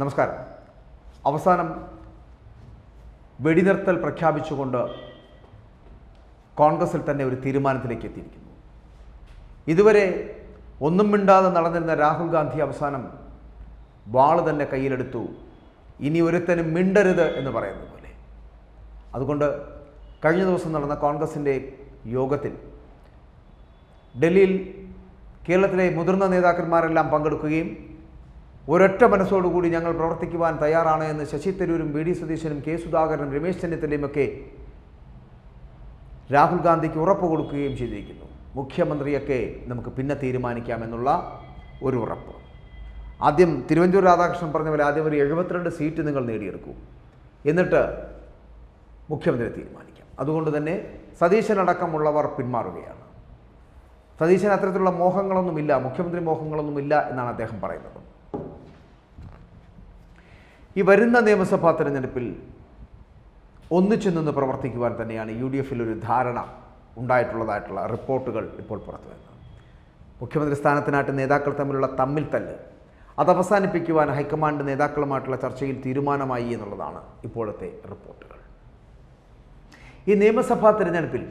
നമസ്കാരം. അവസാനം വെടിനിർത്തൽ പ്രഖ്യാപിച്ചുകൊണ്ട് കോൺഗ്രസിൽ തന്നെ ഒരു തീരുമാനത്തിലേക്ക് എത്തിയിരിക്കുന്നു. ഇതുവരെ ഒന്നും മിണ്ടാതെ നടന്നിരുന്ന രാഹുൽ ഗാന്ധി അവസാനം വാൾ തന്നെ കയ്യിലെടുത്തു. ഇനി ഒരുത്തനും മിണ്ടരുത് എന്ന് പറയുന്നത് പോലെ. അതുകൊണ്ട് കഴിഞ്ഞ ദിവസം നടന്ന കോൺഗ്രസിന്റെ യോഗത്തിൽ ഡൽഹിയിൽ കേരളത്തിലെ മുതിർന്ന നേതാക്കന്മാരെല്ലാം പങ്കെടുക്കുകയും ഒരൊറ്റ മനസ്സോടുകൂടി ഞങ്ങൾ പ്രവർത്തിക്കുവാൻ തയ്യാറാണ് എന്ന് ശശി തരൂരും വി ഡി സതീശനും കെ സുധാകരനും രമേശ് ചെന്നിത്തലയും ഒക്കെ രാഹുൽ ഗാന്ധിക്ക് ഉറപ്പ് കൊടുക്കുകയും ചെയ്തിരിക്കുന്നു. മുഖ്യമന്ത്രിയൊക്കെ നമുക്ക് പിന്നെ തീരുമാനിക്കാമെന്നുള്ള ഒരു ഉറപ്പ്. ആദ്യം തിരുവഞ്ചൂർ രാധാകൃഷ്ണൻ പറഞ്ഞ പോലെ ആദ്യം ഒരു എഴുപത്തിരണ്ട് സീറ്റ് നിങ്ങൾ നേടിയെടുക്കൂ. എന്നിട്ട് മുഖ്യമന്ത്രി തീരുമാനിക്കാം. അതുകൊണ്ട് തന്നെ സതീശനടക്കമുള്ളവർ പിന്മാറുകയാണ്. സതീശൻ അത്തരത്തിലുള്ള മോഹങ്ങളൊന്നുമില്ല മുഖ്യമന്ത്രി മോഹങ്ങളൊന്നുമില്ല എന്നാണ് അദ്ദേഹം പറയുന്നത്. ഈ വരുന്ന നിയമസഭാ തെരഞ്ഞെടുപ്പിൽ ഒന്നിച്ചു നിന്ന് പ്രവർത്തിക്കുവാൻ തന്നെയാണ് യു ഡി എഫിൽ ഒരു ധാരണ ഉണ്ടായിട്ടുള്ളതായിട്ടുള്ള റിപ്പോർട്ടുകൾ ഇപ്പോൾ പുറത്തു വരുന്നത്. മുഖ്യമന്ത്രി സ്ഥാനത്തിനായിട്ട് നേതാക്കൾ തമ്മിലുള്ള തമ്മിൽ തല്ല് അത് അവസാനിപ്പിക്കുവാൻ ഹൈക്കമാൻഡ് നേതാക്കളുമായിട്ടുള്ള ചർച്ചയിൽ തീരുമാനമായി എന്നുള്ളതാണ് ഇപ്പോഴത്തെ റിപ്പോർട്ടുകൾ. ഈ നിയമസഭാ തെരഞ്ഞെടുപ്പിൽ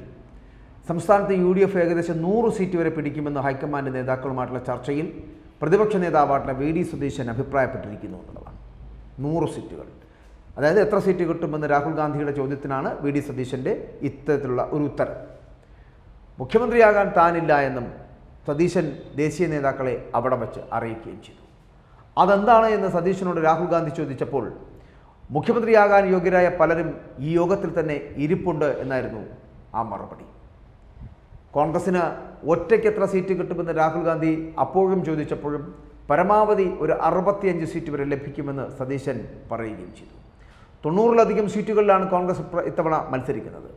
സംസ്ഥാനത്ത് യു ഡി എഫ് ഏകദേശം നൂറ് സീറ്റ് വരെ പിടിക്കുമെന്ന് ഹൈക്കമാൻഡ് നേതാക്കളുമായിട്ടുള്ള ചർച്ചയിൽ പ്രതിപക്ഷ നേതാവായിട്ടുള്ള വി ഡി സുധീശൻ അഭിപ്രായപ്പെട്ടിരിക്കുന്നു എന്നുള്ളതാണ്. നൂറ് സീറ്റുകൾ. അതായത് എത്ര സീറ്റ് കിട്ടുമെന്ന് രാഹുൽ ഗാന്ധിയുടെ ചോദ്യത്തിനാണ് വി ഡി സതീശന്റെ ഇത്തരത്തിലുള്ള ഒരു ഉത്തരം. മുഖ്യമന്ത്രിയാകാൻ താനില്ല എന്നും സതീശൻ ദേശീയ നേതാക്കളെ അവിടെ വച്ച് അറിയിക്കുകയും ചെയ്തു. അതെന്താണ് എന്ന് സതീശനോട് രാഹുൽ ഗാന്ധി ചോദിച്ചപ്പോൾ മുഖ്യമന്ത്രിയാകാൻ യോഗ്യരായ പലരും ഈ യോഗത്തിൽ തന്നെ ഇരിപ്പുണ്ട് എന്നായിരുന്നു ആ മറുപടി. കോൺഗ്രസ്സിന് ഒറ്റയ്ക്ക് എത്ര സീറ്റ് കിട്ടുമെന്ന് രാഹുൽ ഗാന്ധി അപ്പോഴും ചോദിച്ചപ്പോഴും പരമാവധി ഒരു അറുപത്തിയഞ്ച് സീറ്റ് വരെ ലഭിക്കുമെന്ന് സതീശൻ പറയുകയും ചെയ്തു. തൊണ്ണൂറിലധികം സീറ്റുകളിലാണ് കോൺഗ്രസ് ഇത്തവണ മത്സരിക്കുന്നത്.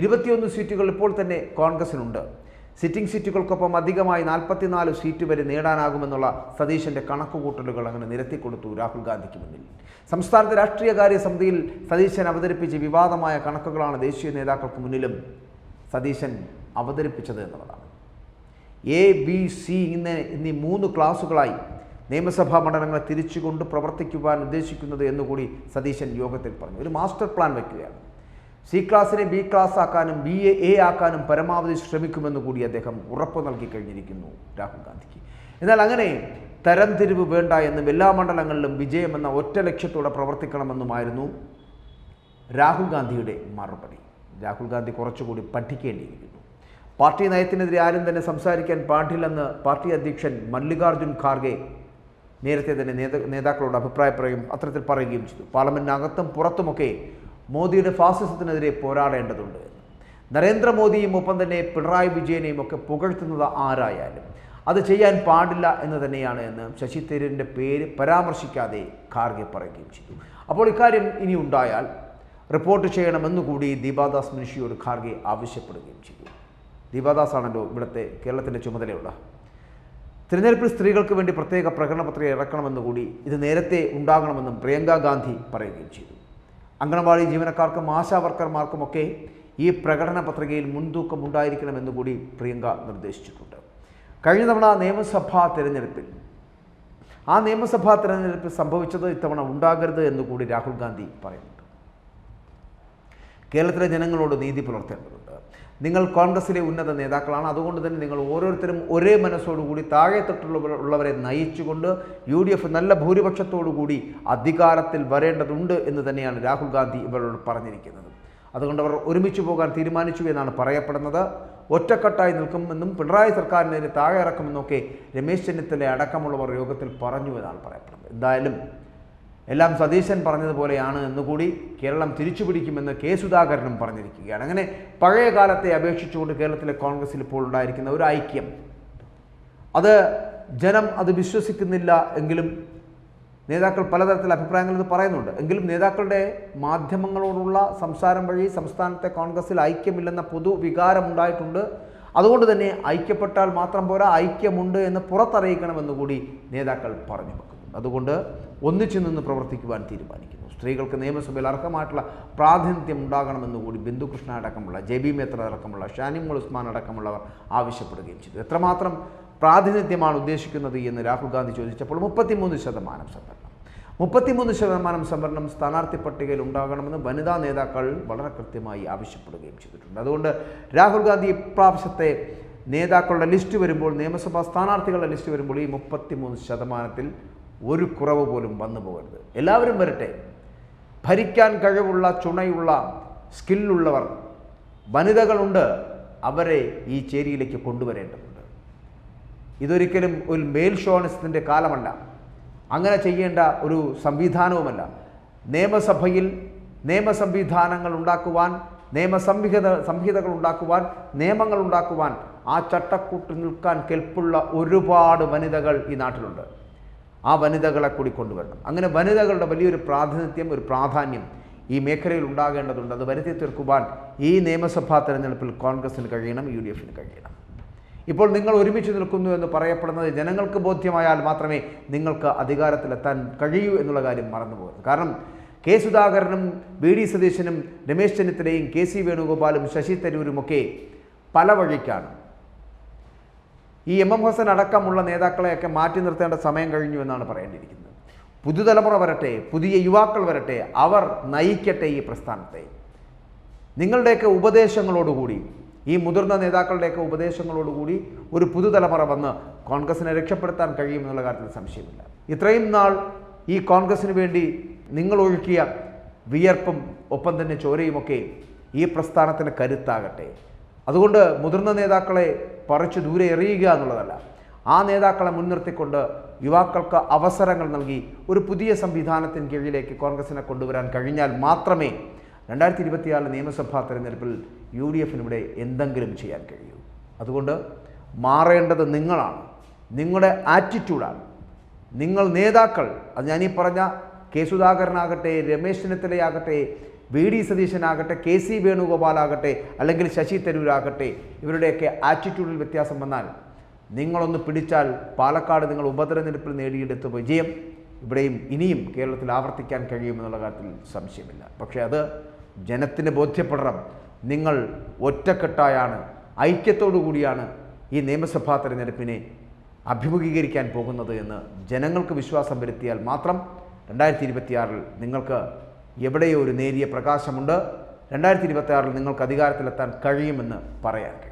ഇരുപത്തിയൊന്ന് സീറ്റുകൾ ഇപ്പോൾ തന്നെ കോൺഗ്രസിനുണ്ട്. സിറ്റിംഗ് സീറ്റുകൾക്കൊപ്പം അധികമായി നാൽപ്പത്തിനാല് സീറ്റ് വരെ നേടാനാകുമെന്നുള്ള സതീശന്റെ കണക്കുകൂട്ടലുകൾ അങ്ങനെ നിരത്തിക്കൊടുത്തു രാഹുൽ ഗാന്ധിക്ക് മുന്നിൽ. സംസ്ഥാനത്തെ രാഷ്ട്രീയകാര്യ സമിതിയിൽ സതീശൻ അവതരിപ്പിച്ച വിവാദമായ കണക്കുകളാണ് ദേശീയ നേതാക്കൾക്ക് മുന്നിലും സതീശൻ അവതരിപ്പിച്ചത് എന്നുള്ളതാണ്. എ ബി സി ഇന്ന് എന്നീ മൂന്ന് ക്ലാസുകളായി നിയമസഭാ മണ്ഡലങ്ങളെ തിരിച്ചുകൊണ്ട് പ്രവർത്തിക്കുവാൻ ഉദ്ദേശിക്കുന്നത് എന്നുകൂടി സതീശൻ യോഗത്തിൽ പറഞ്ഞു. ഒരു മാസ്റ്റർ പ്ലാൻ വയ്ക്കുകയാണ് സി ക്ലാസ്സിനെ ബി ക്ലാസ് ആക്കാനും ബി എ എ ആക്കാനും പരമാവധി ശ്രമിക്കുമെന്ന് കൂടി അദ്ദേഹം ഉറപ്പ് നൽകി കഴിഞ്ഞിരിക്കുന്നു രാഹുൽ ഗാന്ധിക്ക്. എന്നാൽ അങ്ങനെ തരംതിരിവ് വേണ്ട എന്നും എല്ലാ മണ്ഡലങ്ങളിലും വിജയമെന്ന ഒറ്റ ലക്ഷ്യത്തോടെ പ്രവർത്തിക്കണമെന്നുമായിരുന്നു രാഹുൽ ഗാന്ധിയുടെ മറുപടി. രാഹുൽ ഗാന്ധി കുറച്ചുകൂടി പഠിക്കേണ്ടിയിരിക്കുന്നു. പാർട്ടി നയത്തിനെതിരെ ആരും തന്നെ സംസാരിക്കാൻ പാടില്ലെന്ന് പാർട്ടി അധ്യക്ഷൻ മല്ലികാർജുൻ ഖാർഗെ നേരത്തെ തന്നെ നേത നേതാക്കളോട് അഭിപ്രായപ്പെടുകയും അത്തരത്തിൽ പറയുകയും ചെയ്തു. പാർലമെന്റിനകത്തും പുറത്തുമൊക്കെ മോദിയുടെ ഫാസിസത്തിനെതിരെ പോരാടേണ്ടതുണ്ട്. നരേന്ദ്രമോദിയും ഒപ്പം തന്നെ പിണറായി വിജയനെയും ഒക്കെ പുകഴ്ത്തുന്നത് ആരായാലും അത് ചെയ്യാൻ പാടില്ല എന്ന് തന്നെയാണ് എന്ന് ശശി തരൂരിന്റെ പേര് പരാമർശിക്കാതെ ഖാർഗെ പറയുകയും ചെയ്തു. അപ്പോൾ ഇക്കാര്യം ഇനി ഉണ്ടായാൽ റിപ്പോർട്ട് ചെയ്യണമെന്നുകൂടി ദീപാദാസ് മിനിഷിയോട് ഖാർഗെ ആവശ്യപ്പെടുകയും ചെയ്തു. ദീപാദാസ് ആണല്ലോ ഇവിടുത്തെ കേരളത്തിന്റെ ചുമതലയുള്ള തിരഞ്ഞെടുപ്പിൽ സ്ത്രീകൾക്ക് വേണ്ടി പ്രത്യേക പ്രകടന പത്രിക ഇറക്കണമെന്ന് കൂടി ഇത് നേരത്തെ ഉണ്ടാകണമെന്നും പ്രിയങ്ക ഗാന്ധി പറയുകയും ചെയ്തു. അംഗനവാടി ജീവനക്കാർക്കും ആശാ വർക്കർമാർക്കുമൊക്കെ ഈ പ്രകടന പത്രികയിൽ മുൻതൂക്കം ഉണ്ടായിരിക്കണമെന്ന് കൂടി പ്രിയങ്ക നിർദ്ദേശിച്ചിട്ടുണ്ട്. കഴിഞ്ഞ തവണ നിയമസഭാ തിരഞ്ഞെടുപ്പിൽ ആ നിയമസഭാ തിരഞ്ഞെടുപ്പിൽ സംഭവിച്ചത് ഇത്തവണ ഉണ്ടാകരുത് എന്ന് കൂടി രാഹുൽ ഗാന്ധി പറയുന്നുണ്ട്. കേരളത്തിലെ ജനങ്ങളോട് നീതി പുലർത്തേണ്ടതുണ്ട്. നിങ്ങൾ കോൺഗ്രസിലെ ഉന്നത നേതാക്കളാണ്. അതുകൊണ്ട് തന്നെ നിങ്ങൾ ഓരോരുത്തരും ഒരേ മനസ്സോടുകൂടി താഴെ തൊട്ടുള്ളവരെ നയിച്ചുകൊണ്ട് യു ഡി എഫ് നല്ല ഭൂരിപക്ഷത്തോടുകൂടി അധികാരത്തിൽ വരേണ്ടതുണ്ട് എന്ന് തന്നെയാണ് രാഹുൽ ഗാന്ധി ഇവരോട് പറഞ്ഞിരിക്കുന്നത്. അതുകൊണ്ട് അവർ ഒരുമിച്ച് പോകാൻ തീരുമാനിച്ചു എന്നാണ് പറയപ്പെടുന്നത്. ഒറ്റക്കെട്ടായി നിൽക്കുമെന്നും പിണറായി സർക്കാരിനെതിരെ താഴെ ഇറക്കുമെന്നൊക്കെ രമേശ് ചെന്നിത്തല അടക്കമുള്ളവർ യോഗത്തിൽ പറഞ്ഞു എന്നാണ് പറയപ്പെടുന്നത്. എന്തായാലും എല്ലാം സതീശൻ പറഞ്ഞതുപോലെയാണ് എന്നുകൂടി കേരളം തിരിച്ചുപിടിക്കുമെന്ന് കെ സുധാകരനും പറഞ്ഞിരിക്കുകയാണ്. അങ്ങനെ പഴയ കാലത്തെ അപേക്ഷിച്ചുകൊണ്ട് കേരളത്തിലെ കോൺഗ്രസിൽ ഇപ്പോൾ ഉണ്ടായിരിക്കുന്ന ഒരു ഐക്യം. അത് ജനം അത് വിശ്വസിക്കുന്നില്ല എങ്കിലും നേതാക്കൾ പലതരത്തിൽ അഭിപ്രായങ്ങൾ ഇത് പറയുന്നുണ്ട്. എങ്കിലും നേതാക്കളുടെ മാധ്യമങ്ങളോടുള്ള സംസാരം വഴി സംസ്ഥാനത്തെ കോൺഗ്രസിൽ ഐക്യമില്ലെന്ന പൊതുവികാരം ഉണ്ടായിട്ടുണ്ട്. അതുകൊണ്ട് തന്നെ ഐക്യപ്പെട്ടാൽ മാത്രം പോരാ ഐക്യമുണ്ട് എന്ന് പുറത്തറിയിക്കണമെന്ന് കൂടി നേതാക്കൾ പറഞ്ഞു. അതുകൊണ്ട് ഒന്നിച്ചു നിന്ന് പ്രവർത്തിക്കുവാൻ തീരുമാനിക്കുന്നു. സ്ത്രീകൾക്ക് നിയമസഭയിൽ അർഹമായിട്ടുള്ള പ്രാതിനിധ്യം ഉണ്ടാകണമെന്ന് കൂടി ബിന്ദുകൃഷ്ണ അടക്കമുള്ള ജെ ബി മേത്ര അടക്കമുള്ള ഷാനിമുൾ ഉസ്മാൻ അടക്കമുള്ളവർ ആവശ്യപ്പെടുകയും ചെയ്തു. എത്രമാത്രം പ്രാതിനിധ്യമാണ് ഉദ്ദേശിക്കുന്നത് എന്ന് രാഹുൽ ഗാന്ധി ചോദിച്ചപ്പോൾ മുപ്പത്തിമൂന്ന് ശതമാനം സംവരണം. മുപ്പത്തിമൂന്ന് ശതമാനം സംവരണം സ്ഥാനാർത്ഥി പട്ടികയിൽ ഉണ്ടാകണമെന്ന് വനിതാ നേതാക്കൾ വളരെ കൃത്യമായി ആവശ്യപ്പെടുകയും ചെയ്തിട്ടുണ്ട്. അതുകൊണ്ട് രാഹുൽ ഗാന്ധി ഇപ്രാവശ്യത്തെ നേതാക്കളുടെ ലിസ്റ്റ് വരുമ്പോൾ നിയമസഭാ സ്ഥാനാർത്ഥികളുടെ ലിസ്റ്റ് വരുമ്പോൾ ഈ മുപ്പത്തിമൂന്ന് ശതമാനത്തിൽ ഒരു കുറവ് പോലും വന്നു പോകരുത്. എല്ലാവരും വരട്ടെ. ഭരിക്കാൻ കഴിവുള്ള ചുണയുള്ള സ്കില്ലുള്ളവർ വനിതകളുണ്ട്. അവരെ ഈ ചേരിയിലേക്ക് കൊണ്ടുവരേണ്ടതുണ്ട്. ഇതൊരിക്കലും ഒരു മേൽ ഷോണിസത്തിന്റെ കാലമല്ല. അങ്ങനെ ചെയ്യേണ്ട ഒരു സംവിധാനവുമല്ല. നിയമസഭയിൽ നിയമസംവിധാനങ്ങൾ ഉണ്ടാക്കുവാൻ നിയമസംഹിത സംഹിതകൾ ഉണ്ടാക്കുവാൻ നിയമങ്ങൾ ഉണ്ടാക്കുവാൻ ആ ചട്ടക്കൂട്ട് നിൽക്കാൻ കെൽപ്പുള്ള ഒരുപാട് വനിതകൾ ഈ നാട്ടിലുണ്ട്. ആ വനിതകളെ കൂടി കൊണ്ടുവരണം. അങ്ങനെ വനിതകളുടെ വലിയൊരു പ്രാതിനിധ്യം ഒരു പ്രാധാന്യം ഈ മേഖലയിൽ ഉണ്ടാകേണ്ടതുണ്ട്. അത് വരുത്തി തീർക്കുവാൻ ഈ നിയമസഭാ തെരഞ്ഞെടുപ്പിൽ കോൺഗ്രസിന് കഴിയണം യു ഡി എഫിന് കഴിയണം. ഇപ്പോൾ നിങ്ങൾ ഒരുമിച്ച് നിൽക്കുന്നു എന്ന് പറയപ്പെടുന്നത് ജനങ്ങൾക്ക് ബോധ്യമായാൽ മാത്രമേ നിങ്ങൾക്ക് അധികാരത്തിലെത്താൻ കഴിയൂ എന്നുള്ള കാര്യം മറന്നുപോകരുത് കാരണം കെ സുധാകരനും വി ഡി സതീശനും രമേശ് ചെന്നിത്തലയും കെ സി വേണുഗോപാലും ശശി തരൂരുമൊക്കെ പല വഴിക്കാണ്. ഈ എം എം ഹസൻ അടക്കമുള്ള നേതാക്കളെയൊക്കെ മാറ്റി നിർത്തേണ്ട സമയം കഴിഞ്ഞു എന്നാണ് പറയേണ്ടിയിരിക്കുന്നത്. പുതുതലമുറ വരട്ടെ പുതിയ യുവാക്കൾ വരട്ടെ അവർ നയിക്കട്ടെ ഈ പ്രസ്ഥാനത്തെ. നിങ്ങളുടെയൊക്കെ ഉപദേശങ്ങളോടുകൂടി ഈ മുതിർന്ന നേതാക്കളുടെയൊക്കെ ഉപദേശങ്ങളോടുകൂടി ഒരു പുതുതലമുറ വന്ന് കോൺഗ്രസിനെ രക്ഷപ്പെടുത്താൻ കഴിയുമെന്നുള്ള കാര്യത്തിൽ സംശയമില്ല. ഇത്രയും നാൾ ഈ കോൺഗ്രസിന് വേണ്ടി നിങ്ങൾ ഒഴുക്കിയ വിയർപ്പും ഒപ്പം തന്നെ ചോരയുമൊക്കെ ഈ പ്രസ്ഥാനത്തിന് കരുത്താകട്ടെ. അതുകൊണ്ട് മുതിർന്ന നേതാക്കളെ പറിച്ചു ദൂരെ എറിയുക എന്നുള്ളതല്ല. ആ നേതാക്കളെ മുൻനിർത്തിക്കൊണ്ട് യുവാക്കൾക്ക് അവസരങ്ങൾ നൽകി ഒരു പുതിയ സംവിധാനത്തിന് കീഴിലേക്ക് കോൺഗ്രസിനെ കൊണ്ടുവരാൻ കഴിഞ്ഞാൽ മാത്രമേ രണ്ടായിരത്തി ഇരുപത്തിയാറ് നിയമസഭാ തെരഞ്ഞെടുപ്പിൽ യു ഡി എഫിനിവിടെ എന്തെങ്കിലും ചെയ്യാൻ കഴിയൂ. അതുകൊണ്ട് മാറേണ്ടത് നിങ്ങളാണ്. നിങ്ങളുടെ ആറ്റിറ്റ്യൂഡാണ് നിങ്ങൾ നേതാക്കൾ അത് ഞാനീ പറഞ്ഞ കെ സുധാകരനാകട്ടെ രമേശ് ചെന്നിത്തലയാകട്ടെ വി ഡി സതീശനാകട്ടെ കെ സി വേണുഗോപാലാകട്ടെ അല്ലെങ്കിൽ ശശി തരൂരാകട്ടെ ഇവരുടെയൊക്കെ ആറ്റിറ്റ്യൂഡിൽ വ്യത്യാസം വന്നാൽ നിങ്ങളൊന്ന് പിടിച്ചാൽ പാലക്കാട് നിങ്ങൾ ഉപതെരഞ്ഞെടുപ്പിൽ നേടിയെടുത്ത വിജയം ഇവിടെയും ഇനിയും കേരളത്തിൽ ആവർത്തിക്കാൻ കഴിയുമെന്നുള്ള കാര്യത്തിൽ സംശയമില്ല. പക്ഷേ അത് ജനത്തിന് ബോധ്യപ്പെടണം. നിങ്ങൾ ഒറ്റക്കെട്ടായാണ് ഐക്യത്തോടു കൂടിയാണ് ഈ നിയമസഭാ തെരഞ്ഞെടുപ്പിനെ അഭിമുഖീകരിക്കാൻ പോകുന്നത് എന്ന് ജനങ്ങൾക്ക് വിശ്വാസം വരുത്തിയാൽ മാത്രം രണ്ടായിരത്തി ഇരുപത്തിയാറിൽ നിങ്ങൾക്ക് എവിടെയോ ഒരു നേരിയ പ്രകാശമുണ്ട്. രണ്ടായിരത്തി ഇരുപത്തി ആറിൽ നിങ്ങൾക്ക് അധികാരത്തിലെത്താൻ കഴിയുമെന്ന് പറയാൻ